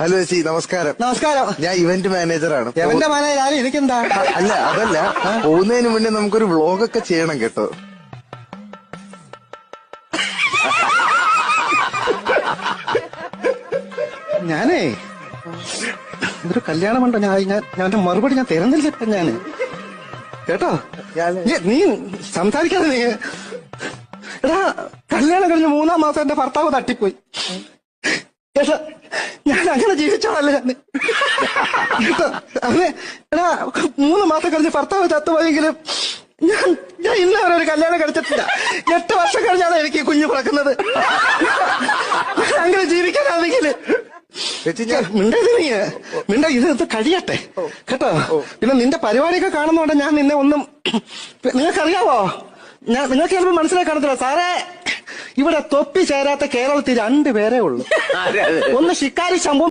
Hello ചേച്ചി നമസ്കാരം. നമസ്കാരം. ഞാൻ ഇവന്റ് മാനേജറാണ് എവന്റെ മനയിലാണ് എനിക്കെന്താ? അല്ല അതല്ല. പോകുന്നതിന് മുന്നേ നമുക്കൊരു വ്ളോഗൊക്കെ ചെയ്യണം കേട്ടോ. ഞാനേ ഇതൊരു കല്യാണം ഉണ്ടോ ഞാൻ ഞാൻ ഞാൻ മറുപടി ഞാൻ തരുന്നില്ല ഇപ്പൊ ഞാൻ. കേട്ടോ? നീ- നീ സംസാരിക്കാതെ നീ. എടാ കല്യാണം കഴിഞ്ഞ് മൂന്നാം മാസം എന്റെ ഭർത്താവ് തട്ടിപ്പോയി. അങ്ങനെ ജീവിച്ചോളല്ലേ ഞാൻ അങ്ങനെ എടാ മൂന്ന് മാസം കഴിഞ്ഞ് ഭർത്താവ് ചത്തുപോയെങ്കിലും ഞാൻ ഞാൻ ഇന്ന് വരെ ഒരു കല്യാണം കഴിച്ചിട്ടില്ല. എട്ട് വർഷം കഴിഞ്ഞാണ് എനിക്ക് കുഞ്ഞു പിറക്കുന്നത്. അങ്ങനെ ജീവിക്കാനാണെങ്കിൽ ചേച്ചി ഞാൻ നീ മിണ്ട ഇത് ഇത് കഴിയട്ടെ കേട്ടോ? പിന്നെ നിന്റെ പരിപാടിയൊക്കെ കാണുന്നോണ്ട് ഞാൻ നിന്നെ ഒന്നും നിങ്ങൾക്കറിയാവോ? ഞാൻ നിങ്ങൾക്ക് ചിലപ്പോൾ മനസ്സിലാക്കി കാണത്തില്ല. സാറേ ഇവിടെ തൊപ്പി ചേരാത്ത കേരളത്തിൽ രണ്ടുപേരേ ഉള്ളൂ. ഒന്ന് ഷിക്കാരി ശംഭു